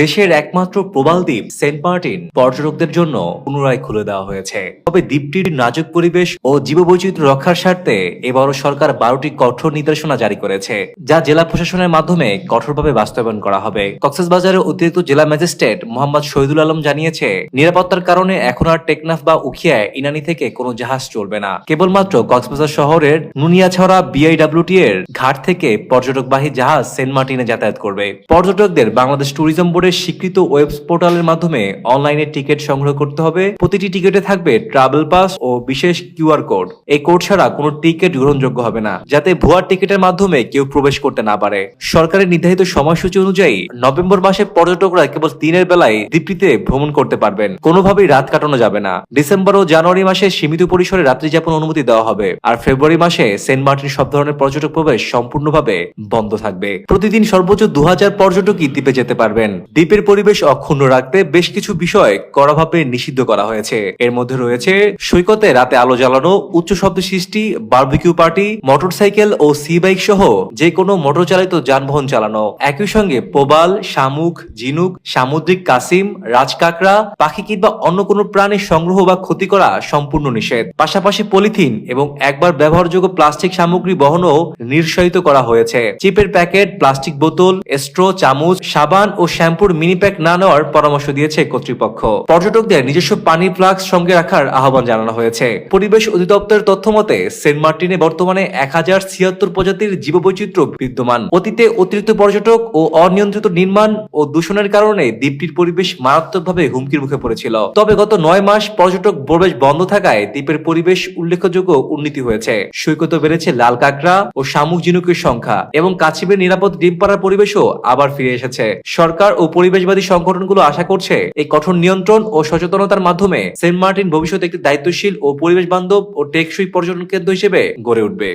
দেশের একমাত্র প্রবাল দ্বীপ, সেন্ট মার্টিন, পর্যটকদের জন্য পুনরায় খুলে দেওয়া হয়েছে। তবে দ্বীপটির নাজুক পরিবেশ ও জীববৈচিত্র্য রক্ষার স্বার্থে এবারও সরকার বারোটি কঠোর নির্দেশনা জারি করেছে, যা জেলা প্রশাসনের মাধ্যমে কঠোরভাবে বাস্তবায়ন করা হবে। কক্সবাজারের অতিরিক্ত জেলা ম্যাজিস্ট্রেট মোহাম্মদ শহীদুল আলম জানিয়েছে, নিরাপত্তার কারণে এখন আর টেকনাফ বা উখিয়ায় ইনানি থেকে কোনো জাহাজ চলবে না। কেবলমাত্র কক্সবাজার শহরের নুনিয়াছড়া বিআইডব্লিউটি এর ঘাট থেকে পর্যটকবাহী জাহাজ সেন্ট মার্টিনে যাতায়াত করবে। পর্যটকদের বাংলাদেশ ট্যুরিজম বোর্ডের স্বীকৃত ওয়েব পোর্টালের মাধ্যমে অনলাইনে টিকিট সংগ্রহ করতে হবে। প্রতিটি টিকিটে থাকবে ট্রাভেল পাস ও বিশেষ কিউআর কোড। এই কোড ছাড়া কোনো টিকিট গ্রহণযোগ্য হবে না, যাতে ভুয়া টিকিটের মাধ্যমে কেউ প্রবেশ করতে না পারে। সরকারের নির্ধারিত সময়সূচি অনুযায়ী নভেম্বর মাসে পর্যটকরা কেবল দিনের বেলায় দ্বীপটিতে ভ্রমণ করতে পারবেন। কোনোভাবেই রাত কাটানো যাবে না। ডিসেম্বর ও জানুয়ারি মাসে সীমিত পরিসরে রাত্রি যাপন অনুমতি দেওয়া হবে। আর ফেব্রুয়ারি মাসে সেন্ট মার্টিন সব ধরনের পর্যটক প্রবেশ সম্পূর্ণভাবে বন্ধ থাকবে। প্রতিদিন সর্বোচ্চ দু হাজার পর্যটকই দ্বীপে যেতে পারবেন। দ্বীপের পরিবেশ অক্ষুণ্ণ রাখতে বেশ কিছু বিষয় কড়াভাবে নিষিদ্ধ করা হয়েছে। এর মধ্যে রয়েছে সৈকতে রাতে আলো জ্বালানো, উচ্চ শব্দ সৃষ্টি, বার্বিকিউ পার্টি, মোটরসাইকেল ও সি বাইক সহ যে কোনো মোটর চালিত যানবাহন চালানো। একই সঙ্গে পোবাল, শামুক, ঝিনুক, সামুদ্রিক কাসিম, রাজকাকড়া, পাখি কিংবা অন্য কোনো প্রাণীর সংগ্রহ বা ক্ষতি করা সম্পূর্ণ নিষেধ। পাশাপাশি পলিথিন এবং একবার ব্যবহারযোগ্য প্লাস্টিক সামগ্রী বহনও নিরুৎসাহিত করা হয়েছে। চিপের প্যাকেট, প্লাস্টিক বোতল, স্ট্রো, চামচ, সাবান ও শ্যাম্পুর মিনি প্যাক না নেওয়ার পরামর্শ দিয়েছে কর্তৃপক্ষ। পর্যটকদের নিজস্ব পানির ফ্লাক্স সঙ্গে রাখার আহ্বান জানানো হয়েছে। পরিবেশ অধিদপ্তরের তথ্য মতে, সেন্ট মার্টিনে বর্তমানে এক হাজার ছিয়াত্তর প্রজাতির জীববৈচিত্র্য বিদ্যমান। অতীতে অতিরিক্ত পর্যটক ও অনিয়ন্ত্রিত নির্মাণ ও দূষণের কারণে দ্বীপটির পরিবেশ মারাত্মকভাবে হুমকির মুখে পড়েছিল। তবে গত নয় মাস পর্যটক প্রবেশ বন্ধ থাকায় দ্বীপের পরিবেশ উল্লেখযোগ্য উন্নতি হয়েছে। সৈকত বেড়েছে লাল কাঁকড়া ও শামুক ঝিনুকের সংখ্যা এবং কাছিবের নিরাপদ ডিম পাড়ার পরিবেশও আবার ফিরে এসেছে। সরকার ও পরিবেশবাদী সংগঠনগুলো আশা করছে এই কঠোর নিয়ন্ত্রণ ও সচেতনতার মাধ্যমে সেন্ট মার্টিন ভবিষ্যতে একটি দায়িত্বশীল ও পরিবেশ বান্ধব ও টেকসই পর্যটন কেন্দ্র হিসেবে গড়ে উঠবে।